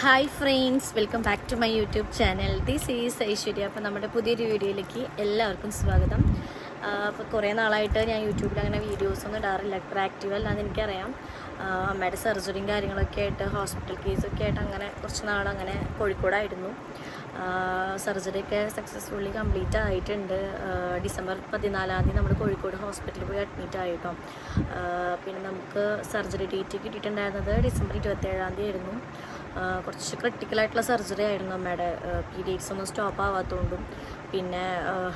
Hi friends welcome back to my YouTube channel this is Aishwarya അപ്പോൾ നമ്മുടെ പുതിയൊരു വീഡിയോയിലേക്ക് എല്ലാവർക്കും സ്വാഗതം. അപ്പോൾ കുറേ നാളായിട്ട് ഞാൻ യൂട്യൂബിൽ അങ്ങനെ വീഡിയോസൊന്നും ഇടാറില്ല. അത്ര ആക്റ്റീവ് അല്ലാന്ന് എനിക്കറിയാം. ആ, അമ്മയുടെ സർജറിയും കാര്യങ്ങളൊക്കെ ആയിട്ട് ഹോസ്പിറ്റൽ കേസൊക്കെ ആയിട്ട് അങ്ങനെ കുറച്ച് നാൾ അങ്ങനെ കോഴിക്കോടായിരുന്നു. സർജറി ഒക്കെ സക്സസ്ഫുള്ളി കംപ്ലീറ്റ് ആയിട്ടുണ്ട്. ഡിസംബർ പതിനാലാം തീയതി നമ്മൾ കോഴിക്കോട് ഹോസ്പിറ്റലിൽ പോയി അഡ്മിറ്റ് ആയിട്ടോ പിന്നെ നമുക്ക് സർജറി ഡേറ്റ് കിട്ടിയിട്ടുണ്ടായിരുന്നത് ഡിസംബർ ഇരുപത്തേഴാം തീയതി ആയിരുന്നു. കുറച്ച് ക്രിട്ടിക്കലായിട്ടുള്ള സർജറി ആയിരുന്നു അമ്മയുടെ പീരീഡ്സ് ഒന്നും സ്റ്റോപ്പ് ആവാത്തതുകൊണ്ടും പിന്നെ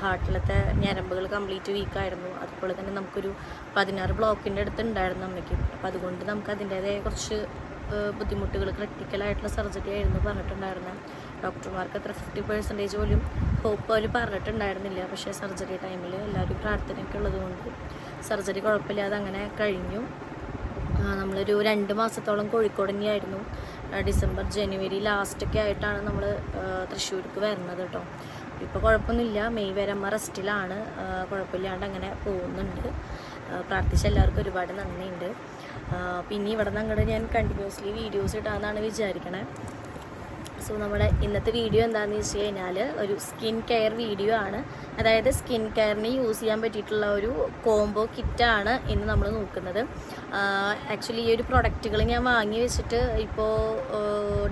ഹാർട്ടിലത്തെ ഞരമ്പുകൾ കംപ്ലീറ്റ് വീക്കായിരുന്നു അതുപോലെ തന്നെ നമുക്കൊരു പതിനാറ് ബ്ലോക്കിന്റെ അടുത്ത് ഉണ്ടായിരുന്നു അമ്മയ്ക്ക്. അപ്പം അതുകൊണ്ട് നമുക്ക് അതിന്റേതായ കുറച്ച് ബുദ്ധിമുട്ടുകൾ ക്രിട്ടിക്കലായിട്ടുള്ള സർജറി ആയിരുന്നു പറഞ്ഞിട്ടുണ്ടായിരുന്നത്. ഡോക്ടർമാർക്ക് അത്ര ഫിഫ്റ്റി പെർസെന്റേജ് പോലും ഹോപ്പ് അവർ പറഞ്ഞിട്ടുണ്ടായിരുന്നില്ല. പക്ഷേ സർജറി ടൈമിൽ എല്ലാവരും പ്രാർത്ഥനയൊക്കെ ഉള്ളതുകൊണ്ട് സർജറി കുഴപ്പമില്ലാതെ അങ്ങനെ കഴിഞ്ഞു. നമ്മളൊരു രണ്ട് മാസത്തോളം കോഴിക്കോട് തന്നെയായിരുന്നു ഡിസംബർ ജനുവരി ലാസ്റ്റൊക്കെ ആയിട്ടാണ് നമ്മൾ തൃശ്ശൂർക്ക് വരുന്നത് കേട്ടോ ഇപ്പോൾ കുഴപ്പമൊന്നുമില്ല. മെയ് വരെ അമ്മ റെസ്റ്റിലാണ്. കുഴപ്പമില്ലാണ്ട് അങ്ങനെ പോകുന്നുണ്ട്. പ്രാർത്ഥിച്ച എല്ലാവർക്കും ഒരുപാട് നന്ദിയുണ്ട്. പിന്നെ ഇവിടെ നിന്ന് അങ്ങോട്ട് ഞാൻ കണ്ടിന്യൂസ്ലി വീഡിയോസ് ഇടാമെന്നാണ് വിചാരിക്കണേ. സോ നമ്മുടെ ഇന്നത്തെ വീഡിയോ എന്താണെന്ന് വെച്ച് കഴിഞ്ഞാൽ ഒരു സ്കിൻ കെയർ വീഡിയോ ആണ്. അതായത് സ്കിൻ കെയറിന് യൂസ് ചെയ്യാൻ പറ്റിയിട്ടുള്ള ഒരു കോംബോ കിറ്റാണ് ഇന്ന് നമ്മൾ നോക്കുന്നത്. ആക്ച്വലി ഈ ഒരു പ്രൊഡക്റ്റുകൾ ഞാൻ വാങ്ങി വെച്ചിട്ട് ഇപ്പോൾ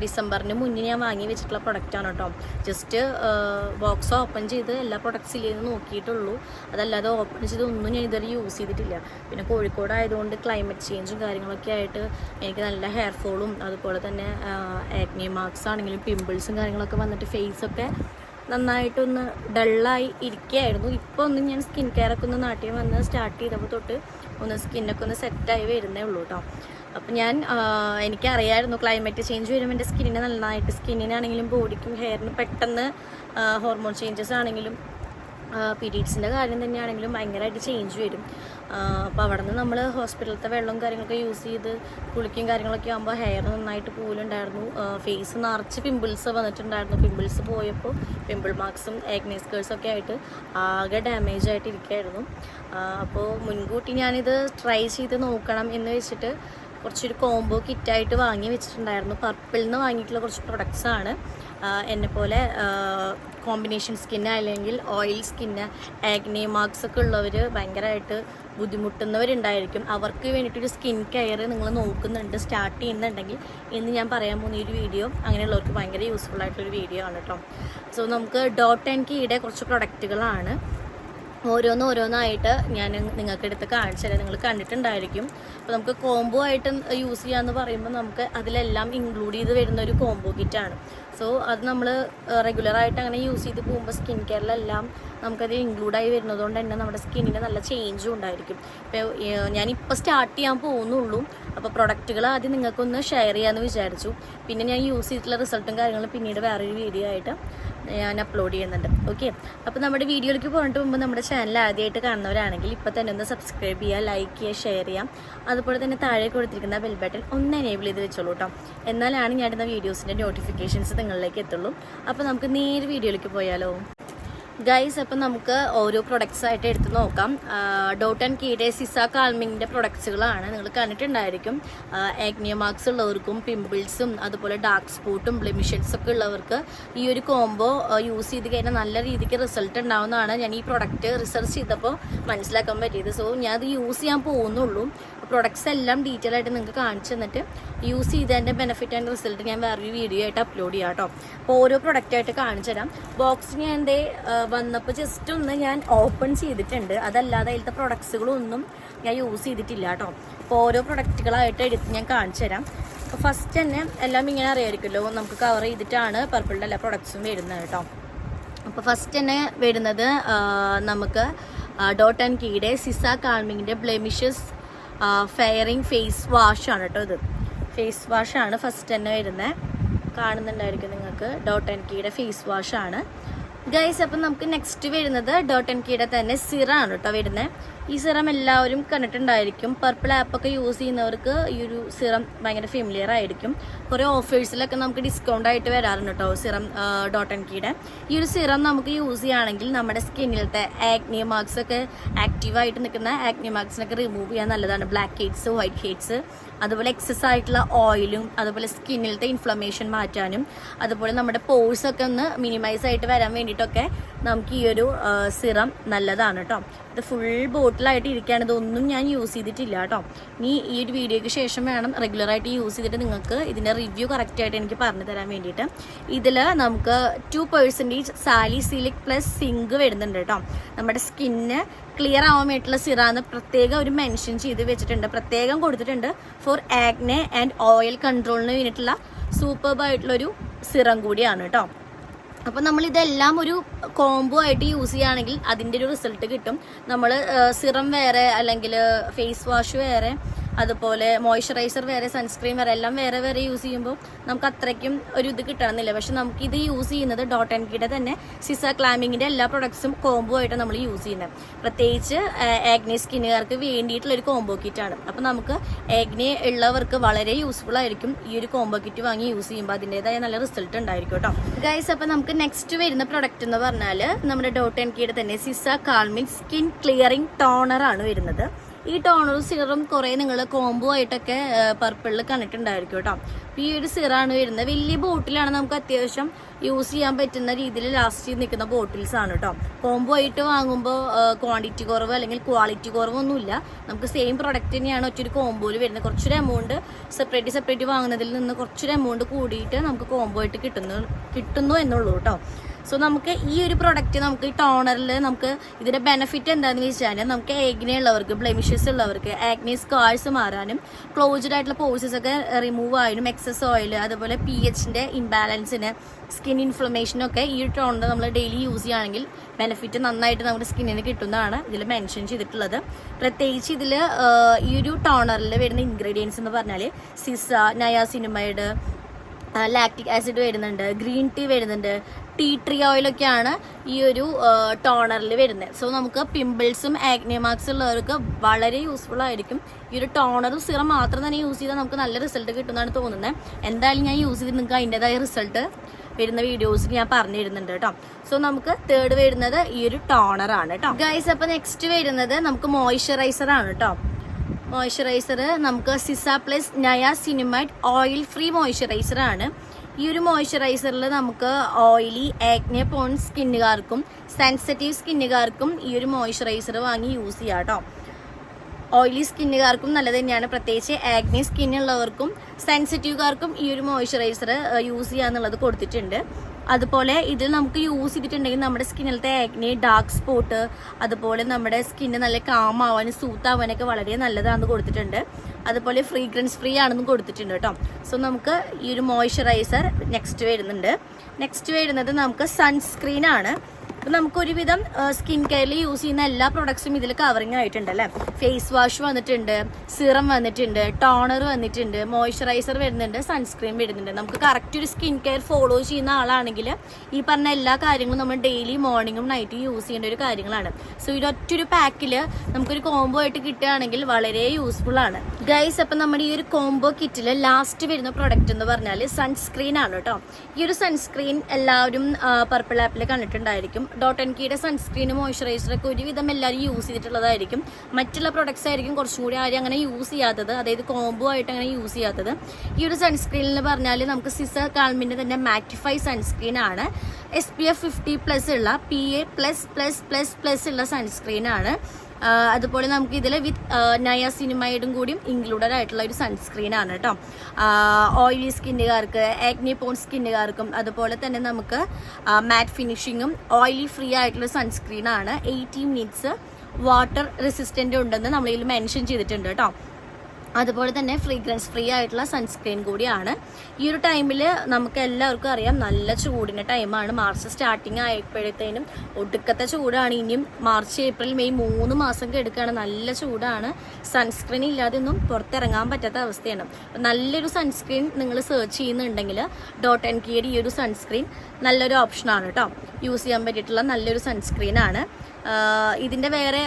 ഡിസംബറിന് മുന്നേ ഞാൻ വാങ്ങി വെച്ചിട്ടുള്ള പ്രൊഡക്റ്റാണ് കേട്ടോ ജസ്റ്റ് ബോക്സ് ഓപ്പൺ ചെയ്ത് എല്ലാ പ്രൊഡക്ട്സിലേന്ന് നോക്കിയിട്ടുള്ളൂ. അതല്ലാതെ ഓപ്പൺ ചെയ്ത് ഒന്നും ഞാൻ ഇതുവരെ യൂസ് ചെയ്തിട്ടില്ല. പിന്നെ കോഴിക്കോട് ആയതുകൊണ്ട് ക്ലൈമറ്റ് ചേഞ്ചും കാര്യങ്ങളൊക്കെ ആയിട്ട് എനിക്ക് നല്ല ഹെയർ ഫോളും അതുപോലെ തന്നെ ആക്നി മാർക്സ് ആണെങ്കിലും പിമ്പിൾസും കാര്യങ്ങളൊക്കെ വന്നിട്ട് ഫേസൊക്കെ നന്നായിട്ടൊന്ന് ഡള്ളായി ഇരിക്കുകയായിരുന്നു. ഇപ്പോൾ ഒന്ന് ഞാൻ സ്കിൻ കെയർ ഒക്കെ ഒന്ന് നാട്ടിൽ വന്ന് സ്റ്റാർട്ട് ചെയ്തപ്പോൾ തൊട്ട് ഒന്ന് സ്കിന്നൊക്കെ ഒന്ന് സെറ്റായി വരുന്നേ ഉള്ളൂ കേട്ടോ അപ്പം ഞാൻ എനിക്കറിയായിരുന്നു ക്ലൈമറ്റ് ചേഞ്ച് വരുമ്പോൾ എന്റെ സ്കിന്നിന് നന്നായിട്ട് സ്കിന്നിനാണെങ്കിലും ബോഡിക്കും ഹെയറിനും പെട്ടെന്ന് ഹോർമോൺ ചേഞ്ചസ് ആണെങ്കിലും പീരീഡ്സിന്റെ കാര്യം തന്നെയാണെങ്കിലും ഭയങ്കരമായിട്ട് ചേഞ്ച് വരും. അപ്പോൾ അവിടെ നിന്ന് നമ്മൾ ഹോസ്പിറ്റലത്തെ വെള്ളവും കാര്യങ്ങളൊക്കെ യൂസ് ചെയ്ത് കുളിക്കും കാര്യങ്ങളൊക്കെ ആകുമ്പോൾ ഹെയർ നന്നായിട്ട് പോലുണ്ടായിരുന്നു ഫേസ് നിറച്ച് പിമ്പിൾസ് വന്നിട്ടുണ്ടായിരുന്നു. പിമ്പിൾസ് പോയപ്പോൾ പിമ്പിൾ മാർക്സും ഏഗ്നേസ്കേഴ്സും ഒക്കെ ആയിട്ട് ആകെ ഡാമേജ് ആയിട്ട് ഇരിക്കുകയായിരുന്നു അപ്പോൾ മുൻകൂട്ടി ഞാനിത് ട്രൈ ചെയ്ത് നോക്കണം എന്ന് വെച്ചിട്ട് കുറച്ചൊരു കോംബോ കിറ്റായിട്ട് വാങ്ങി വെച്ചിട്ടുണ്ടായിരുന്നു. പർപ്പിളിൽ നിന്ന് വാങ്ങിയിട്ടുള്ള കുറച്ച് പ്രൊഡക്ട്സ് ആണ്. എന്നെ പോലെ കോമ്പിനേഷൻ സ്കിന്ന് അല്ലെങ്കിൽ ഓയിൽ സ്കിന്ന് ആഗ്നി മാർക്സ് ഒക്കെ ഉള്ളവർ ഭയങ്കരമായിട്ട് ബുദ്ധിമുട്ടുന്നവരുണ്ടായിരിക്കും. അവർക്ക് വേണ്ടിയിട്ടൊരു സ്കിൻ കെയർ നിങ്ങൾ നോക്കുന്നുണ്ട് സ്റ്റാർട്ട് ചെയ്യുന്നുണ്ടെങ്കിൽ ഇന്ന് ഞാൻ പറയാൻ പോകുന്ന ഒരു വീഡിയോ അങ്ങനെയുള്ളവർക്ക് ഭയങ്കര യൂസ്ഫുൾ ആയിട്ടൊരു വീഡിയോ ആണ് കേട്ടോ. സോ നമുക്ക് ഡോട്ട് ആൻഡ് കീയുടെ കുറച്ച് പ്രൊഡക്റ്റുകളാണ് ഓരോന്ന് ഓരോന്നായിട്ട് ഞാൻ നിങ്ങൾക്ക് എടുത്ത് കാണിച്ചു തരാം നിങ്ങൾ കണ്ടിട്ടുണ്ടായിരിക്കും. അപ്പോൾ നമുക്ക് കോംബോ ആയിട്ട് യൂസ് ചെയ്യാന്ന് പറയുമ്പോൾ നമുക്ക് അതിലെല്ലാം ഇൻക്ലൂഡ് ചെയ്ത് വരുന്ന ഒരു കോംബോ കിറ്റാണ് സോ അത് നമ്മൾ റെഗുലറായിട്ട് അങ്ങനെ യൂസ് ചെയ്ത് പോകുമ്പോൾ സ്കിൻ കെയറിലെല്ലാം നമുക്കത് ഇൻക്ലൂഡായി വരുന്നതുകൊണ്ട് തന്നെ നമ്മുടെ സ്കിന്നിന് നല്ല ചേഞ്ചും ഉണ്ടായിരിക്കും. ഇപ്പോൾ ഞാനിപ്പോൾ സ്റ്റാർട്ട് ചെയ്യാൻ പോകുന്നുള്ളൂ. അപ്പോൾ പ്രൊഡക്റ്റുകൾ ആദ്യം നിങ്ങൾക്കൊന്ന് ഷെയർ ചെയ്യാമെന്ന് വിചാരിച്ചു. പിന്നെ ഞാൻ യൂസ് ചെയ്തിട്ടുള്ള റിസൾട്ടും കാര്യങ്ങളും പിന്നീട് വേറൊരു വീഡിയോ ആയിട്ട് ഞാൻ അപ്ലോഡ് ചെയ്യുന്നുണ്ട്. ഓക്കെ അപ്പോൾ നമ്മുടെ വീഡിയോയിലേക്ക് പോയിട്ട് മുമ്പ് നമ്മുടെ ചാനൽ ആദ്യമായിട്ട് കാണുന്നവരാണെങ്കിൽ ഇപ്പോൾ തന്നെ ഒന്ന് സബ്സ്ക്രൈബ് ചെയ്യുക ലൈക്ക് ചെയ്യുക ഷെയർ ചെയ്യാം അതുപോലെ തന്നെ താഴെ കൊടുത്തിരിക്കുന്ന ബെൽ ബട്ടൺ ഒന്ന് എനേബിൾ ചെയ്ത് വെച്ചോളൂ കേട്ടോ എന്നാലാണ് ഞാൻ ഇടുന്ന വീഡിയോസിന്റെ നോട്ടിഫിക്കേഷൻസ് നിങ്ങളിലേക്ക് എത്തുള്ളൂ. അപ്പോൾ നമുക്ക് നേരെ വീഡിയോയിലേക്ക് പോയാലോ? ഗൈസ് അപ്പം നമുക്ക് ഓരോ പ്രൊഡക്ട്സ് ആയിട്ട് എടുത്ത് നോക്കാം. ഡോട്ട് ആൻഡ് കീടെ സിസ കാൽമിങ്ങിന്റെ പ്രൊഡക്ട്സുകളാണ് നിങ്ങൾ കണ്ടിട്ടുണ്ടായിരിക്കും. ആഗ്നിയ മാർക്സ് ഉള്ളവർക്കും പിമ്പിൾസും അതുപോലെ ഡാർക്ക് സ്പോട്ടും ബ്ലെമിഷൻസ് ഒക്കെ ഉള്ളവർക്ക് ഈ ഒരു കോംബോ യൂസ് ചെയ്ത് കഴിഞ്ഞാൽ നല്ല രീതിക്ക് റിസൾട്ട് ഉണ്ടാവുന്നതാണ്. ഞാൻ ഈ പ്രൊഡക്റ്റ് റിസർച്ച് ചെയ്തപ്പോൾ മനസ്സിലാക്കാൻ പറ്റിയത്. സോ ഞാൻ അത് യൂസ് ചെയ്യാൻ പോകുന്നുള്ളൂ. പ്രൊഡക്ട്സ് എല്ലാം ഡീറ്റെയിൽ ആയിട്ട് നിങ്ങൾക്ക് കാണിച്ചു തന്നിട്ട് യൂസ് ചെയ്തതിന്റെ ബെനിഫിറ്റ് ആൻഡ് റിസൾട്ട് ഞാൻ വേറൊരു വീഡിയോ ആയിട്ട് അപ്ലോഡ് ചെയ്യാം കേട്ടോ അപ്പോൾ ഓരോ പ്രൊഡക്റ്റ് ആയിട്ട് കാണിച്ചു തരാം. ബോക്സ് ഞാൻ എന്റെ വന്നപ്പോൾ ജസ്റ്റ് ഒന്ന് ഞാൻ ഓപ്പൺ ചെയ്തിട്ടുണ്ട്. അതല്ലാതെ അതിലത്തെ പ്രൊഡക്ട്സുകളൊന്നും ഞാൻ യൂസ് ചെയ്തിട്ടില്ല കേട്ടോ അപ്പോൾ ഓരോ പ്രൊഡക്റ്റുകളായിട്ട് എടുത്ത് ഞാൻ കാണിച്ചു തരാം. അപ്പോൾ ഫസ്റ്റ് തന്നെ എല്ലാം ഇങ്ങനെ അറിയാമായിരിക്കുമല്ലോ നമുക്ക് കവർ ചെയ്തിട്ടാണ് പർപ്പിളിന്റെ എല്ലാ പ്രൊഡക്ട്സും വരുന്നത് കേട്ടോ അപ്പോൾ ഫസ്റ്റ് തന്നെ വരുന്നത് നമുക്ക് ഡോട്ട് ആൻഡ് കീയുടെ സിസ കാൾമിങ്ങിന്റെ ബ്ലെമിഷസ് ഫെയറിങ് ഫേസ് വാഷാണ് കേട്ടോ ഇത്. ഫേസ് വാഷാണ് ഫസ്റ്റ് തന്നെ വരുന്നത് കാണുന്നുണ്ടായിരിക്കും നിങ്ങൾക്ക് ഡോട്ട് ആൻഡ് കീയുടെ ഫേസ് വാഷാണ് ഗൈസ് അപ്പം നമുക്ക് നെക്സ്റ്റ് വരുന്നത് ഡോട്ട് ആൻഡ് കീയുടെ തന്നെ സിറാണ് കേട്ടോ വരുന്നത് ഈ സിറം എല്ലാവരും കണ്ടിട്ടുണ്ടായിരിക്കും. പർപ്പിൾ ആപ്പൊക്കെ യൂസ് ചെയ്യുന്നവർക്ക് ഈ ഒരു സിറം ഭയങ്കര ഫെമിലിയർ ആയിരിക്കും. കുറേ ഓഫേഴ്സിലൊക്കെ നമുക്ക് ഡിസ്കൗണ്ട് ആയിട്ട് വരാറുണ്ട് കേട്ടോ സിറം ഡോട്ട് എൻ കീയുടെ ഈ ഒരു സിറം നമുക്ക് യൂസ് ചെയ്യുകയാണെങ്കിൽ നമ്മുടെ സ്കിന്നിലത്തെ ആക്നി മാർക്സ് ഒക്കെ ആക്റ്റീവായിട്ട് നിൽക്കുന്ന ആക്നി മാർക്സിനൊക്കെ റിമൂവ് ചെയ്യാൻ നല്ലതാണ്. ബ്ലാക്ക് ഹെഡ്സ് വൈറ്റ് ഹെഡ്സ് അതുപോലെ എക്സസ് ആയിട്ടുള്ള ഓയിലും അതുപോലെ സ്കിന്നിലത്തെ ഇൻഫ്ലമേഷൻ മാറ്റാനും അതുപോലെ നമ്മുടെ പോഴ്സൊക്കെ ഒന്ന് മിനിമൈസ് ആയിട്ട് വരാൻ വേണ്ടിയിട്ടൊക്കെ നമുക്ക് ഈ ഒരു സിറം നല്ലതാണ് കേട്ടോ ഇത് ഫുൾ ബോട്ടിലായിട്ട് ഇരിക്കുകയാണ് ഇതൊന്നും ഞാൻ യൂസ് ചെയ്തിട്ടില്ല കേട്ടോ ഇനി ഈ ഒരു വീഡിയോയ്ക്ക് ശേഷം വേണം റെഗുലറായിട്ട് യൂസ് ചെയ്തിട്ട് നിങ്ങൾക്ക് ഇതിന്റെ റിവ്യൂ കറക്റ്റായിട്ട് എനിക്ക് പറഞ്ഞു തരാൻ വേണ്ടിയിട്ട്. ഇതിൽ നമുക്ക് two percentage salicylic plus zinc വരുന്നുണ്ട് കേട്ടോ നമ്മുടെ സ്കിന്ന് ക്ലിയർ ആവാൻ വേണ്ടിയിട്ടുള്ള സിറാന്ന് പ്രത്യേകം ഒരു മെൻഷൻ ചെയ്ത് വെച്ചിട്ടുണ്ട്. പ്രത്യേകം കൊടുത്തിട്ടുണ്ട് ഫോർ ആക്നെ ആൻഡ് ഓയിൽ കൺട്രോളിന് വേണ്ടിയിട്ടുള്ള സൂപ്പർബായിട്ടുള്ളൊരു സിറം കൂടിയാണ് കേട്ടോ അപ്പോൾ നമ്മൾ ഇതെല്ലാം ഒരു കോംബോ ആയിട്ട് യൂസ് ചെയ്യുകയാണെങ്കിൽ അതിന്റെ ഒരു റിസൾട്ട് കിട്ടും. നമ്മൾ സിറം വേറെ അല്ലെങ്കിൽ ഫേസ് വാഷ് വേറെ അതുപോലെ മോയ്സ്ചറൈസർ വേറെ സൺസ്ക്രീൻ വേറെ എല്ലാം വേറെ വേറെ യൂസ് ചെയ്യുമ്പോൾ നമുക്ക് അത്രയ്ക്കും ഒരു ഇത് കിട്ടണമെന്നില്ല. പക്ഷെ നമുക്ക് ഇത് യൂസ് ചെയ്യുന്നത് ഡോട്ട് ആൻഡ് കിയുടെ തന്നെ സിസ ക്ലാമിങ്ങിന്റെ എല്ലാ പ്രൊഡക്ട്സും കോംബോ ആയിട്ട് നമ്മൾ യൂസ് ചെയ്യുന്നത്. പ്രത്യേകിച്ച് ആഗ്നി സ്കിന്നുകാർക്ക് വേണ്ടിയിട്ടുള്ള ഒരു കോംബോ കിറ്റ് ആണ്. അപ്പോൾ നമുക്ക് ആഗ്നി ഉള്ളവർക്ക് വളരെ യൂസ്ഫുൾ ആയിരിക്കും ഈ ഒരു കോംബോ കിറ്റ് വാങ്ങി യൂസ് ചെയ്യുമ്പോൾ അതിന്റെതായ നല്ല റിസൾട്ട് ഉണ്ടായിരിക്കും കേട്ടോ. ഗൈസ് അപ്പോൾ നമുക്ക് നെക്സ്റ്റ് വരുന്ന പ്രൊഡക്റ്റ് എന്ന് പറഞ്ഞാൽ നമ്മുടെ ഡോട്ട് ആൻഡ് കിയുടെ തന്നെ cica calming skin clearing toner ആണ് വരുന്നത്. ഈ ടോണറും സിറും കുറേ നിങ്ങൾ കോംബോ ആയിട്ടൊക്കെ പർപ്പിളിൽ കണ്ടിട്ടുണ്ടായിരിക്കും കേട്ടോ. അപ്പോൾ ഈ ഒരു സിറാണ് വരുന്നത്. വലിയ ബോട്ടിലാണ് നമുക്ക് അത്യാവശ്യം യൂസ് ചെയ്യാൻ പറ്റുന്ന രീതിയിൽ ലാസ്റ്റ് നിൽക്കുന്ന ബോട്ടിൽസ് ആണ് കേട്ടോ. കോംബോ ആയിട്ട് വാങ്ങുമ്പോൾ ക്വാണ്ടിറ്റി കുറവ് അല്ലെങ്കിൽ ക്വാളിറ്റി കുറവൊന്നുമില്ല. നമുക്ക് സെയിം പ്രൊഡക്റ്റ് തന്നെയാണ് ഒറ്റൊരു കോംബോയിൽ വരുന്നത്. കുറച്ചൊരു എമൗണ്ട് സെപ്പറേറ്റ് സെപ്പറേറ്റ് വാങ്ങുന്നതിൽ നിന്ന് കുറച്ചൊരു എമൗണ്ട് കൂടിയിട്ട് നമുക്ക് കോംബോ ആയിട്ട് കിട്ടുന്നു കിട്ടുന്നു എന്നുള്ളൂ കേട്ടോ. സോ നമുക്ക് ഈ ഒരു പ്രൊഡക്റ്റ് നമുക്ക് ഈ ടോണറിൽ നമുക്ക് ഇതിന്റെ ബെനിഫിറ്റ് എന്താണെന്ന് വെച്ചാൽ നമുക്ക് ഏഗ്നെ ഉള്ളവർക്ക് ബ്ലെമിഷസ് ഉള്ളവർക്ക് ആഗ്നി സ്കാഴ്സ് മാറാനും ക്ലോസ്ഡ് ആയിട്ടുള്ള പോഴ്സസ് ഒക്കെ റിമൂവ് ആയാലും എക്സസ് ഓയിൽ അതുപോലെ പി എച്ചിന്റെ ഇംബാലൻസിന് സ്കിൻ ഇൻഫ്ലമേഷനൊക്കെ ഈ ടോണർ നമ്മൾ ഡെയിലി യൂസ് ചെയ്യുകയാണെങ്കിൽ ബെനിഫിറ്റ് നന്നായിട്ട് നമ്മുടെ സ്കിന്നിന് കിട്ടുന്നതാണ് ഇതിൽ മെൻഷൻ ചെയ്തിട്ടുള്ളത്. പ്രത്യേകിച്ച് ഇതിൽ ഈ ഒരു ടോണറിൽ വരുന്ന ഇൻഗ്രീഡിയൻസ് എന്ന് പറഞ്ഞാൽ സിസ നയാസിനിമൈഡ് ലാക്റ്റിക് ആസിഡ് വരുന്നുണ്ട് ഗ്രീൻ ടീ വരുന്നുണ്ട് ടീ ട്രീ ഓയിലൊക്കെയാണ് ഈ ഒരു ടോണറിൽ വരുന്നത്. സോ നമുക്ക് പിമ്പിൾസും ആഗ്നി മാർക്സ് ഉള്ളവർക്ക് വളരെ യൂസ്ഫുൾ ആയിരിക്കും. ഈ ഒരു ടോണറും സിറം മാത്രം തന്നെ യൂസ് ചെയ്താൽ നമുക്ക് നല്ല റിസൾട്ട് കിട്ടുമെന്നാണ് തോന്നുന്നത് എന്തായാലും ഞാൻ യൂസ് ചെയ്ത് നിങ്ങൾക്ക് അതിന്റെതായ റിസൾട്ട് വരുന്ന വീഡിയോസ് ഞാൻ പറഞ്ഞു തരുന്നുണ്ട് കേട്ടോ. സോ നമുക്ക് തേർഡ് വരുന്നത് ഈ ഒരു ടോണറാണ് കേട്ടോ. ഗൈസ് അപ്പം നെക്സ്റ്റ് വരുന്നത് നമുക്ക് മോയ്സ്ചറൈസർ ആണ് കേട്ടോ. മോയ്സ്ചറൈസർ നമുക്ക് സിസ പ്ലസ് നയ സിനിമൈറ്റ് ഓയിൽ ഫ്രീ മോയ്സ്ചറൈസർ ആണ്. ഈ ഒരു മോയ്സ്ചറൈസറിൽ നമുക്ക് ഓയിലി ആക്നെ പോൺ സ്കിന്നുകാർക്കും സെൻസിറ്റീവ് സ്കിന്നുകാർക്കും ഈ ഒരു മോയ്സ്ചറൈസർ വാങ്ങി യൂസ് ചെയ്യാം കേട്ടോ ഓയിലി സ്കിന്നുകാർക്കും നല്ലത് തന്നെയാണ്. പ്രത്യേകിച്ച് ആഗ്നി സ്കിന്നുള്ളവർക്കും സെൻസിറ്റീവുകാർക്കും ഈ ഒരു മോയ്സ്ചറൈസർ യൂസ് ചെയ്യാന്നുള്ളത് കൊടുത്തിട്ടുണ്ട്. അതുപോലെ ഇതിൽ നമുക്ക് യൂസ് ചെയ്തിട്ടുണ്ടെങ്കിൽ നമ്മുടെ സ്കിന്നിലത്തെ ആക്നെ ഡാർക്ക് സ്പോട്ട് അതുപോലെ നമ്മുടെ സ്കിന്ന് നല്ല കാം ആവാനും സൂത്ത് ആവാനൊക്കെ വളരെ നല്ലതാണെന്ന് കൊടുത്തിട്ടുണ്ട്. അതുപോലെ ഫ്രീഗ്രൻസ് ഫ്രീ ആണെന്നും കൊടുത്തിട്ടുണ്ട് കേട്ടോ. സോ നമുക്ക് ഈ ഒരു മോയ്സ്ചറൈസർ നെക്സ്റ്റ് വരുന്നുണ്ട്. നെക്സ്റ്റ് വരുന്നത് നമുക്ക് സൺസ്ക്രീൻ ആണ്. അപ്പം നമുക്ക് ഒരുവിധം സ്കിൻ കെയറിൽ യൂസ് ചെയ്യുന്ന എല്ലാ പ്രൊഡക്ട്സും ഇതിൽ കവറിങ് ആയിട്ടുണ്ട് അല്ലേ ഫേസ് വാഷ് വന്നിട്ടുണ്ട് സിറം വന്നിട്ടുണ്ട് ടോണർ വന്നിട്ടുണ്ട് മോയ്സ്ചറൈസർ വരുന്നുണ്ട് സൺസ്ക്രീൻ വരുന്നുണ്ട്. നമുക്ക് കറക്റ്റ് ഒരു സ്കിൻ കെയർ ഫോളോ ചെയ്യുന്ന ആളാണെങ്കിൽ ഈ പറഞ്ഞ എല്ലാ കാര്യങ്ങളും നമ്മൾ ഡെയിലി മോർണിംഗും നൈറ്റും യൂസ് ചെയ്യേണ്ട ഒരു കാര്യങ്ങളാണ്. സോ ഇതൊറ്റൊരു പാക്കിൽ നമുക്കൊരു കോംബോ ആയിട്ട് കിട്ടുകയാണെങ്കിൽ വളരെ യൂസ്ഫുൾ ആണ്. ഗൈസ് അപ്പം നമ്മുടെ ഈ ഒരു കോംബോ കിറ്റിൽ ലാസ്റ്റ് വരുന്ന പ്രൊഡക്റ്റ് എന്ന് പറഞ്ഞാൽ സൺസ്ക്രീൻ ആണ് കേട്ടോ. ഈ ഒരു സൺസ്ക്രീൻ എല്ലാവരും പർപ്പിൾ ആപ്പിൽ കണ്ടിട്ടുണ്ടായിരിക്കും. ഡോട്ട് എൻ കീയുടെ സൺസ്ക്രീനും മോയ്സ്ചറൈസറൊക്കെ ഒരുവിധം എല്ലാവരും യൂസ് ചെയ്തിട്ടുള്ളതായിരിക്കും. മറ്റുള്ള പ്രൊഡക്ട്സ് ആയിരിക്കും കുറച്ചും കൂടി ആരും അങ്ങനെ യൂസ് ചെയ്യാത്തത്. അതായത് കോംബോ ആയിട്ട് അങ്ങനെ യൂസ് ചെയ്യാത്തത്. ഈ ഒരു സൺസ്ക്രീനിൽ പറഞ്ഞാൽ നമുക്ക് സിസ കാൾമിന്റെ തന്നെ മാറ്റിഫൈ സൺസ്ക്രീൻ ആണ്. S P F fifty plus ഉള്ള P A plus plus plus plus ഉള്ള സൺസ്ക്രീൻ ആണ്. അതുപോലെ നമുക്ക് ഇതിൽ വിത്ത് നയ സിനിമയുടെയും കൂടിയും ഇൻക്ലൂഡഡ് ആയിട്ടുള്ള ഒരു സൺസ്ക്രീൻ ആണ് കേട്ടോ. ഓയിലി സ്കിന്നുകാർക്ക് ആക്നി പോൺ സ്കിന്നുകാർക്കും അതുപോലെ തന്നെ നമുക്ക് മാറ്റ് ഫിനിഷിങ്ങും ഓയിലി ഫ്രീ ആയിട്ടുള്ള സൺസ്ക്രീൻ ആണ്. എയ്റ്റി മിനിറ്റ്സ് വാട്ടർ റെസിസ്റ്റന്റ് ഉണ്ടെന്ന് നമ്മളിതിൽ മെൻഷൻ ചെയ്തിട്ടുണ്ട് കേട്ടോ. അതുപോലെ തന്നെ ഫ്രീഗ്രൻസ് ഫ്രീ ആയിട്ടുള്ള സൺസ്ക്രീൻ കൂടിയാണ്. ഈ ഒരു ടൈമിൽ നമുക്ക് എല്ലാവർക്കും അറിയാം നല്ല ചൂടിന്റെ ടൈമാണ് മാർച്ച് സ്റ്റാർട്ടിങ് ആയപ്പോഴത്തേനും ഒടുക്കത്തെ ചൂടാണ്. ഇനിയും മാർച്ച് ഏപ്രിൽ മെയ് മൂന്ന് മാസം എടുക്കുകയാണ് നല്ല ചൂടാണ്. സൺസ്ക്രീൻ ഇല്ലാതെ ഒന്നും പുറത്തിറങ്ങാൻ പറ്റാത്ത അവസ്ഥയാണ്. നല്ലൊരു സൺസ്ക്രീൻ നിങ്ങൾ സെർച്ച് ചെയ്യുന്നുണ്ടെങ്കിൽ ഡോട്ട് എൻ കെയുടെ ഈ ഒരു സൺസ്ക്രീൻ നല്ലൊരു ഓപ്ഷനാണ് കേട്ടോ യൂസ് ചെയ്യാൻ പറ്റിയിട്ടുള്ള നല്ലൊരു സൺസ്ക്രീനാണ് ഇതിന്റെ വേറെ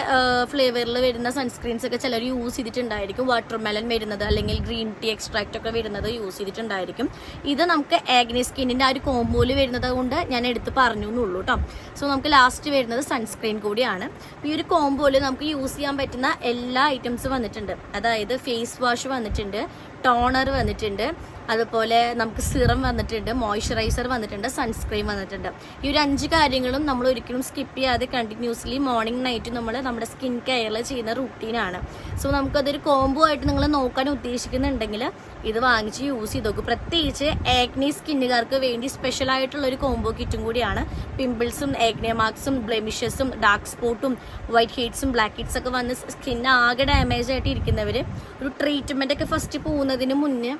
ഫ്ലേവറിൽ വരുന്ന സൺസ്ക്രീൻസ് ഒക്കെ ചിലർ യൂസ് ചെയ്തിട്ടുണ്ടായിരിക്കും. വാട്ടർ മെലൺ വരുന്നത് അല്ലെങ്കിൽ ഗ്രീൻ ടീ എക്സ്ട്രാക്റ്റ് ഒക്കെ വരുന്നത് യൂസ് ചെയ്തിട്ടുണ്ടായിരിക്കും. ഇത് നമുക്ക് ആഗ്നി സ്കിന്നിന്റെ ആ ഒരു കോമ്പോയിൽ വരുന്നത് കൊണ്ട് ഞാൻ എടുത്ത് പറഞ്ഞു എന്നുള്ളൂ കേട്ടോ സോ നമുക്ക് ലാസ്റ്റ് വരുന്നത് സൺസ്ക്രീൻ കൂടിയാണ്. ഈ ഒരു കോമ്പോയിൽ നമുക്ക് യൂസ് ചെയ്യാൻ പറ്റുന്ന എല്ലാ ഐറ്റംസും വന്നിട്ടുണ്ട്. അതായത് ഫേസ് വാഷ് വന്നിട്ടുണ്ട് ടോണർ വന്നിട്ടുണ്ട് അതുപോലെ നമുക്ക് സിറം വന്നിട്ടുണ്ട് മോയ്സ്ചറൈസർ വന്നിട്ടുണ്ട് സൺസ്ക്രീം വന്നിട്ടുണ്ട്. ഈ ഒരു അഞ്ച് കാര്യങ്ങളും നമ്മൾ ഒരിക്കലും സ്കിപ്പ് ചെയ്യാതെ കണ്ടിന്യൂസ്ലി മോർണിംഗ് നൈറ്റ് നമ്മൾ നമ്മുടെ സ്കിൻ കെയറിൽ ചെയ്യുന്ന റുട്ടീനാണ് സോ നമുക്കതൊരു കോംബോ ആയിട്ട് നിങ്ങൾ നോക്കാൻ ഉദ്ദേശിക്കുന്നുണ്ടെങ്കിൽ ഇത് വാങ്ങിച്ച് യൂസ് ചെയ്ത് നോക്കും. പ്രത്യേകിച്ച് ഏക്നി സ്കിന്നുകാർക്ക് വേണ്ടി സ്പെഷ്യൽ ആയിട്ടുള്ള ഒരു കോംബോ കിറ്റും കൂടിയാണ്. പിമ്പിൾസും ആക്നെ മാർക്സും ബ്ലെമിഷസും ഡാർക്ക് സ്പോട്ടും വൈറ്റ് ഹീറ്റ്സും ബ്ലാക്ക് ഹീറ്റ്സ് ഒക്കെ വന്ന് സ്കിൻ ആകെ ഡാമേജ് ആയിട്ട് ഇരിക്കുന്നവർ ഒരു ട്രീറ്റ്മെന്റ് ഒക്കെ ഫസ്റ്റ് പോകുന്നതിന് മുന്നേ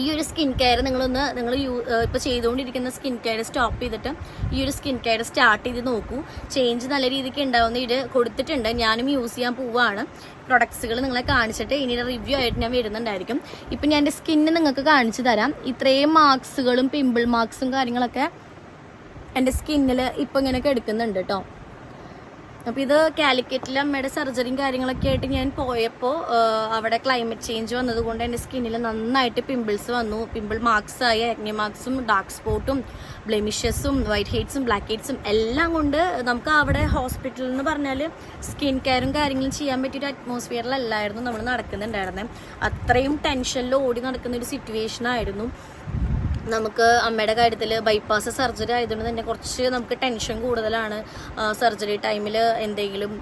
ഈ ഒരു സ്കിൻ കെയർ നിങ്ങളൊന്ന് നിങ്ങൾ യൂ ഇപ്പോൾ ചെയ്തുകൊണ്ടിരിക്കുന്ന സ്കിൻ കെയർ സ്റ്റോപ്പ് ചെയ്തിട്ട് ഈ ഒരു സ്കിൻ കെയർ സ്റ്റാർട്ട് ചെയ്ത് നോക്കൂ. ചേഞ്ച് നല്ല രീതിക്ക് ഉണ്ടാവുന്ന ഇത് കൊടുത്തിട്ടുണ്ട്. ഞാനും യൂസ് ചെയ്യാൻ പോവാണ്. പ്രൊഡക്ട്സുകൾ നിങ്ങളെ കാണിച്ചിട്ട് ഇനി റിവ്യൂ ആയിട്ട് ഞാൻ വരുന്നുണ്ടായിരിക്കും. ഇപ്പം ഞാൻ എന്റെ സ്കിന്ന് നിങ്ങൾക്ക് കാണിച്ചു തരാം. ഇത്രയും മാർക്സുകളും പിമ്പിൾ മാർക്സും കാര്യങ്ങളൊക്കെ എന്റെ സ്കിന്നിൽ ഇപ്പം ഇങ്ങനെയൊക്കെ എടുക്കുന്നുണ്ട് കേട്ടോ അപ്പോൾ ഇത് കാലിക്കറ്റിൽ അമ്മയുടെ സർജറിയും കാര്യങ്ങളൊക്കെ ആയിട്ട് ഞാൻ പോയപ്പോൾ അവിടെ ക്ലൈമറ്റ് ചേഞ്ച് വന്നതുകൊണ്ട് എന്റെ സ്കിന്നിൽ നന്നായിട്ട് പിമ്പിൾസ് വന്നു. പിമ്പിൾ മാർക്സ് ആയി അഗ്നി മാർക്സും ഡാർക്ക് സ്പോട്ടും ബ്ലെമിഷസും വൈറ്റ് ഹെയ്റ്റ്സും ബ്ലാക്ക് ഹെയ്റ്റ്സും എല്ലാം കൊണ്ട് നമുക്ക് അവിടെ ഹോസ്പിറ്റലിൽ എന്ന് പറഞ്ഞാൽ സ്കിൻ കെയറും കാര്യങ്ങളും ചെയ്യാൻ പറ്റിയൊരു അറ്റ്മോസ്ഫിയറിലല്ലായിരുന്നു നമ്മൾ നടക്കുന്നുണ്ടായിരുന്നത് അത്രയും ടെൻഷനിൽ ഓടി നടക്കുന്ന ഒരു സിറ്റുവേഷൻ ആയിരുന്നു. നമുക്ക് അമ്മയുടെ കാര്യത്തിൽ ബൈപ്പാസ് സർജറി ആയതുകൊണ്ട് തന്നെ കുറച്ച് നമുക്ക് ടെൻഷൻ കൂടുതലാണ്. സർജറി ടൈമിൽ എന്തെങ്കിലും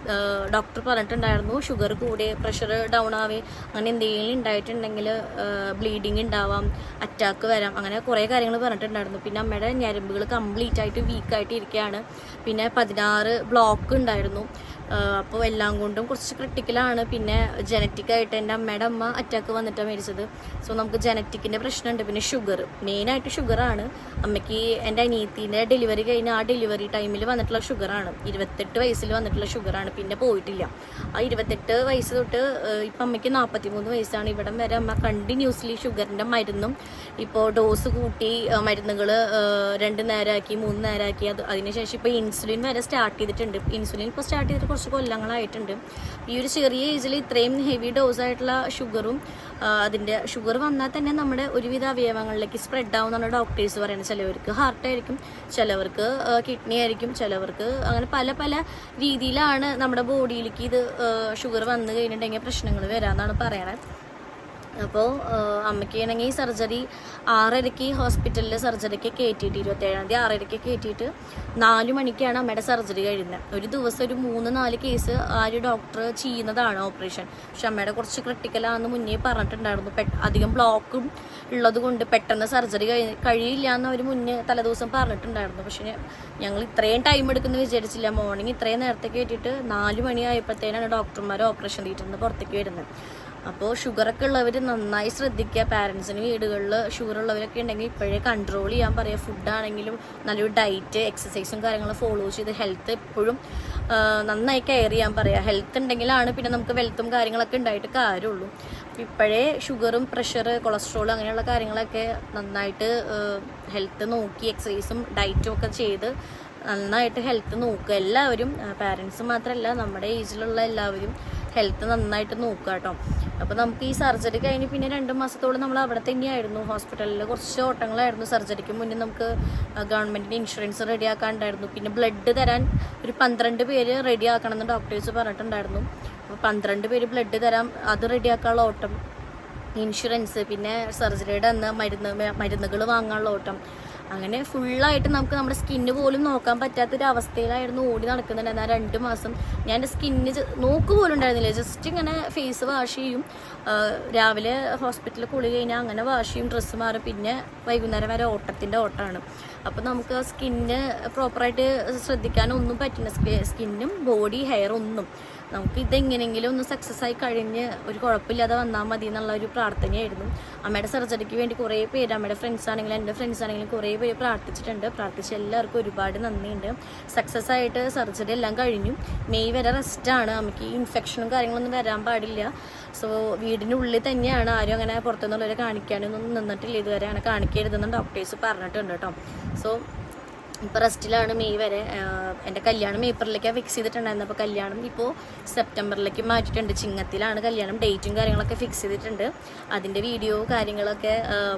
ഡോക്ടർ പറഞ്ഞിട്ടുണ്ടായിരുന്നു ഷുഗർ കൂടി പ്രഷർ ഡൗൺ ആവേ അങ്ങനെ എന്തെങ്കിലും ഉണ്ടായിട്ടുണ്ടെങ്കിൽ ബ്ലീഡിങ് ഉണ്ടാവാം അറ്റാക്ക് വരാം അങ്ങനെ കുറേ കാര്യങ്ങൾ പറഞ്ഞിട്ടുണ്ടായിരുന്നു. പിന്നെ അമ്മയുടെ ഞരമ്പുകൾ കംപ്ലീറ്റ് ആയിട്ട് വീക്കായിട്ട് ഇരിക്കുകയാണ് പിന്നെ പതിനാറ് ബ്ലോക്ക് ഉണ്ടായിരുന്നു അപ്പോൾ എല്ലാം കൊണ്ടും കുറച്ച് ക്രിട്ടിക്കലാണ് പിന്നെ ജനറ്റിക്കായിട്ട് എന്റെ അമ്മയുടെ അമ്മ അറ്റാക്ക് വന്നിട്ടാണ് മരിച്ചത്. സോ നമുക്ക് ജനറ്റിക്കിന്റെ പ്രശ്നമുണ്ട്. പിന്നെ ഷുഗർ മെയിനായിട്ട് ഷുഗറാണ് അമ്മയ്ക്ക് എന്റെ അനിയത്തിന്റെ ഡെലിവറി കഴിഞ്ഞ ആ ഡെലിവറി ടൈമിൽ വന്നിട്ടുള്ള ഷുഗറാണ് ഇരുപത്തെട്ട് വയസ്സിൽ വന്നിട്ടുള്ള ഷുഗറാണ് പിന്നെ പോയിട്ടില്ല. ആ ഇരുപത്തെട്ട് വയസ്സ് തൊട്ട് ഇപ്പം അമ്മയ്ക്ക് നാൽപ്പത്തി മൂന്ന് വയസ്സാണ്. ഇവിടം വരെ അമ്മ കണ്ടിന്യൂസ്ലി ഷുഗറിന്റെ മരുന്നും ഇപ്പോൾ ഡോസ് കൂട്ടി മരുന്നുകൾ രണ്ട് നേരമാക്കി മൂന്ന് നേരമാക്കി അത് അതിനുശേഷം ഇപ്പോൾ ഇൻസുലിൻ വരെ സ്റ്റാർട്ട് ചെയ്തിട്ടുണ്ട്. ഇൻസുലിൻ ഇപ്പോൾ സ്റ്റാർട്ട് ചെയ്തിട്ട് കുറച്ച് കൊല്ലങ്ങളായിട്ടുണ്ട്. ഈ ഒരു ചെറിയ ഏജിൽ ഇത്രയും ഹെവി ഡോസ് ആയിട്ടുള്ള ഷുഗറും അതിന്റെ ഷുഗർ വന്നാൽ തന്നെ നമ്മുടെ ഒരുവിധ അവയവങ്ങളിലേക്ക് സ്പ്രെഡ് ആവുമെന്നാണ് ഡോക്ടേഴ്സ് പറയുന്നത്. ചിലവർക്ക് ഹാർട്ടായിരിക്കും ചിലവർക്ക് കിഡ്നി ആയിരിക്കും ചിലവർക്ക് അങ്ങനെ പല പല രീതിയിലാണ് നമ്മുടെ ബോഡിയിലേക്ക് ഇത് ഷുഗർ വന്നു കഴിഞ്ഞിട്ടുണ്ടെങ്കിൽ പ്രശ്നങ്ങൾ വരാമെന്നാണ് പറയണത് അപ്പോൾ അമ്മയ്ക്ക് ആണെങ്കിൽ സർജറി ആറരയ്ക്ക് ഹോസ്പിറ്റലിലെ സർജറിക്ക് കയറ്റിയിട്ട് ഇരുപത്തേഴാം തീയതി ആറരയ്ക്ക് കയറ്റിയിട്ട് നാല് മണിക്കാണ് അമ്മയുടെ സർജറി കഴിയുന്നത്. ഒരു ദിവസം ഒരു മൂന്ന് നാല് കേസ് ആ ഒരു ഡോക്ടർ ചെയ്യുന്നതാണ് ഓപ്പറേഷൻ പക്ഷെ അമ്മയുടെ കുറച്ച് ക്രിട്ടിക്കലാണെന്ന് മുന്നേ പറഞ്ഞിട്ടുണ്ടായിരുന്നു. അധികം ബ്ലോക്കും ഉള്ളത് കൊണ്ട് പെട്ടെന്ന് സർജറി കഴി കഴിയില്ല എന്ന് അവർ മുന്നേ തലേദിവസം പറഞ്ഞിട്ടുണ്ടായിരുന്നു. പക്ഷേ ഞങ്ങൾ ഇത്രയും ടൈം എടുക്കുന്നത് വിചാരിച്ചില്ല. മോർണിംഗ് ഇത്രയും നേരത്തെ കയറ്റിയിട്ട് നാല് മണിയായപ്പോഴത്തേനാണ് ഡോക്ടർമാർ ഓപ്പറേഷൻ തിയേറ്ററിൽ നിന്ന് പുറത്തേക്ക് വരുന്നത്. അപ്പോൾ ഷുഗറൊക്കെ ഉള്ളവർ നന്നായി ശ്രദ്ധിക്കുക. പാരൻസിന് വീടുകളിൽ ഷുഗർ ഉള്ളവരൊക്കെ ഉണ്ടെങ്കിൽ ഇപ്പോഴേ കൺട്രോൾ ചെയ്യാൻ പറയുക ഫുഡാണെങ്കിലും നല്ലൊരു ഡയറ്റ് എക്സസൈസും കാര്യങ്ങളും ഫോളോ ചെയ്ത് ഹെൽത്ത് എപ്പോഴും നന്നായി കെയർ ചെയ്യാൻ പറയുക ഹെൽത്ത് ഉണ്ടെങ്കിലാണ് പിന്നെ നമുക്ക് വെൽത്തും കാര്യങ്ങളൊക്കെ ഉണ്ടായിട്ട് കാര്യമുള്ളൂ. ഇപ്പോഴേ ഷുഗറും പ്രഷർ കൊളസ്ട്രോൾ അങ്ങനെയുള്ള കാര്യങ്ങളൊക്കെ നന്നായിട്ട് ഹെൽത്ത് നോക്കി എക്സസൈസും ഡയറ്റും ഒക്കെ ചെയ്ത് നന്നായിട്ട് ഹെൽത്ത് നോക്കുക. എല്ലാവരും പാരൻസ് മാത്രമല്ല നമ്മുടെ ഏജിലുള്ള എല്ലാവരും ഹെൽത്ത് നന്നായിട്ട് നോക്കുക കേട്ടോ. അപ്പോൾ നമുക്ക് ഈ സർജറി കഴിഞ്ഞ് പിന്നെ രണ്ട് മാസത്തോളം നമ്മൾ അവിടെ തന്നെയായിരുന്നു ഹോസ്പിറ്റലിൽ. കുറച്ച് ഓട്ടങ്ങളായിരുന്നു സർജറിക്ക് മുന്നേ നമുക്ക് ഗവൺമെന്റിന്റെ ഇൻഷുറൻസ് റെഡിയാക്കാനുണ്ടായിരുന്നു പിന്നെ ബ്ലഡ് തരാൻ ഒരു പന്ത്രണ്ട് പേര് റെഡിയാക്കണമെന്ന് ഡോക്ടേഴ്സ് പറഞ്ഞിട്ടുണ്ടായിരുന്നു. അപ്പോൾ പന്ത്രണ്ട് പേര് ബ്ലഡ് തരാം അത് റെഡിയാക്കാനുള്ള ഓട്ടം. ഇൻഷുറൻസ് പിന്നെ സർജറിയുടെ അന്ന് മരുന്ന് മരുന്നുകൾ വാങ്ങാനുള്ള ഓട്ടം. അങ്ങനെ ഫുള്ളായിട്ട് നമുക്ക് നമ്മുടെ സ്കിന്ന് പോലും നോക്കാൻ പറ്റാത്തൊരു അവസ്ഥയിലായിരുന്നു ഓടി നടക്കുന്നുണ്ടായിരുന്നു ആ രണ്ട് മാസം ഞാൻ എന്റെ സ്കിന്ന് നോക്ക് പോലും ഉണ്ടായിരുന്നില്ല. ജസ്റ്റ് ഇങ്ങനെ ഫേസ് വാഷ് ചെയ്യും. രാവിലെ ഹോസ്പിറ്റലിൽ കുളി കഴിഞ്ഞാൽ അങ്ങനെ വാഷ് ചെയ്യും. ഡ്രസ്സ് മാറും പിന്നെ വൈകുന്നേരം വരെ ഓട്ടത്തിന്റെ ഓട്ടമാണ്. അപ്പോൾ നമുക്ക് സ്കിന്ന് പ്രോപ്പറായിട്ട് ശ്രദ്ധിക്കാനൊന്നും പറ്റില്ല. സ്കിന്നും ബോഡി ഹെയർ ഒന്നും. നമുക്ക് ഇതെങ്ങനെയെങ്കിലും ഒന്ന് സക്സസ് ആയി കഴിഞ്ഞ് ഒരു കുഴപ്പമില്ലാതെ വന്നാൽ മതി എന്നുള്ള ഒരു പ്രാർത്ഥനയായിരുന്നു. അമ്മയുടെ സർജറിക്ക് വേണ്ടി കുറേ പേര് അമ്മയുടെ ഫ്രണ്ട്സ് ആണെങ്കിലും എന്റെ ഫ്രണ്ട്സ് ആണെങ്കിലും കുറേ പേര് പ്രാർത്ഥിച്ചിട്ടുണ്ട്. പ്രാർത്ഥിച്ച എല്ലാവർക്കും ഒരുപാട് നന്ദിയുണ്ട്. സക്സസ് ആയിട്ട് സർജറി എല്ലാം കഴിഞ്ഞു. മെയ് വരെ റെസ്റ്റാണ് നമുക്ക് ഈ ഇൻഫെക്ഷനും കാര്യങ്ങളൊന്നും വരാൻ പാടില്ല. സോ വീടിനുള്ളിൽ തന്നെയാണ് ആരും അങ്ങനെ പുറത്തുനിന്നുള്ളവരെ കാണിക്കാനൊന്നും നിന്നിട്ടില്ല. ഇതുവരെയാണ് അങ്ങനെ കാണിക്കരുതെന്ന് ഡോക്ടേഴ്സ് പറഞ്ഞിട്ടുണ്ട് കേട്ടോ സോ ഇപ്പോൾ റെസ്റ്റിലാണ് മെയ് വരെ എന്റെ കല്യാണം ഏപ്രിലേക്കാണ് ഫിക്സ് ചെയ്തിട്ടുണ്ടായിരുന്നത് അപ്പോൾ കല്യാണം ഇപ്പോൾ സെപ്റ്റംബറിലേക്ക് മാറ്റിയിട്ടുണ്ട്. ചിങ്ങത്തിലാണ് കല്യാണം ഡേറ്റും കാര്യങ്ങളൊക്കെ ഫിക്സ് ചെയ്തിട്ടുണ്ട്. അതിന്റെ വീഡിയോ കാര്യങ്ങളൊക്കെ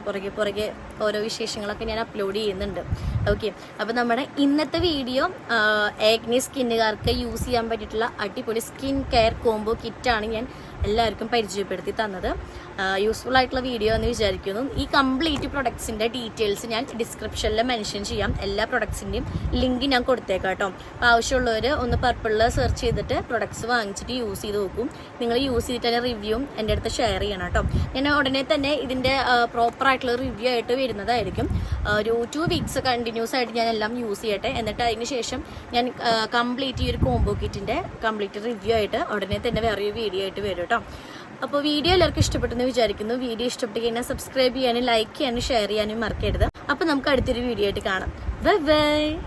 പുറകെ പുറകെ ഓരോ വിശേഷങ്ങളൊക്കെ ഞാൻ അപ്ലോഡ് ചെയ്യുന്നുണ്ട്. ഓക്കെ അപ്പോൾ നമ്മുടെ ഇന്നത്തെ വീഡിയോ ഏഗ്നി സ്കിന്നുകാർക്ക് യൂസ് ചെയ്യാൻ പറ്റിയിട്ടുള്ള അടിപൊളി സ്കിൻ കെയർ കോംബോ കിറ്റാണ് ഞാൻ എല്ലാവർക്കും പരിചയപ്പെടുത്തി തന്നത്. യൂസ്ഫുൾ ആയിട്ടുള്ള വീഡിയോ എന്ന് വിചാരിക്കുന്നു. ഈ കംപ്ലീറ്റ് പ്രൊഡക്ട്സിന്റെ ഡീറ്റെയിൽസ് ഞാൻ ഡിസ്ക്രിപ്ഷനിൽ മെൻഷൻ ചെയ്യാം. എല്ലാ പ്രൊഡക്ട്സിന്റെയും ലിങ്ക് ഞാൻ കൊടുത്തേക്കാം കേട്ടോ. അപ്പോൾ ആവശ്യമുള്ളവർ ഒന്ന് പർപ്പിളിൽ സെർച്ച് ചെയ്തിട്ട് പ്രൊഡക്ട്സ് വാങ്ങിച്ചിട്ട് യൂസ് ചെയ്ത് നോക്കും. നിങ്ങൾ യൂസ് ചെയ്തിട്ട് തന്നെ റിവ്യൂ എന്റെ അടുത്ത് ഷെയർ ചെയ്യണം കേട്ടോ. ഞാൻ ഉടനെ തന്നെ ഇതിന്റെ പ്രോപ്പർ ആയിട്ടുള്ള റിവ്യൂ ആയിട്ട് വരുന്നതായിരിക്കും. ഒരു ടു വീക്സ് കണ്ടിന്യൂസ് ആയിട്ട് ഞാൻ എല്ലാം യൂസ് ചെയ്യട്ടെ. എന്നിട്ട് അതിന് ശേഷം ഞാൻ കംപ്ലീറ്റ് ഈ ഒരു കോംബോ കിറ്റിന്റെ കംപ്ലീറ്റ് റിവ്യൂ ആയിട്ട് ഉടനെ തന്നെ വേറൊരു വീഡിയോ ആയിട്ട് വരും കേട്ടോ. അപ്പോൾ വീഡിയോ എല്ലാവർക്കും ഇഷ്ടപ്പെട്ടെന്ന് വിചാരിക്കുന്നു. വീഡിയോ ഇഷ്ടപ്പെട്ട് കഴിഞ്ഞാൽ സബ്സ്ക്രൈബ് ചെയ്യാനും ലൈക്ക് ചെയ്യാനും ഷെയർ ചെയ്യാനും മറക്കരുത്. അപ്പോൾ നമുക്ക് അടുത്തൊരു വീഡിയോ ആയിട്ട് കാണാം. Bye bye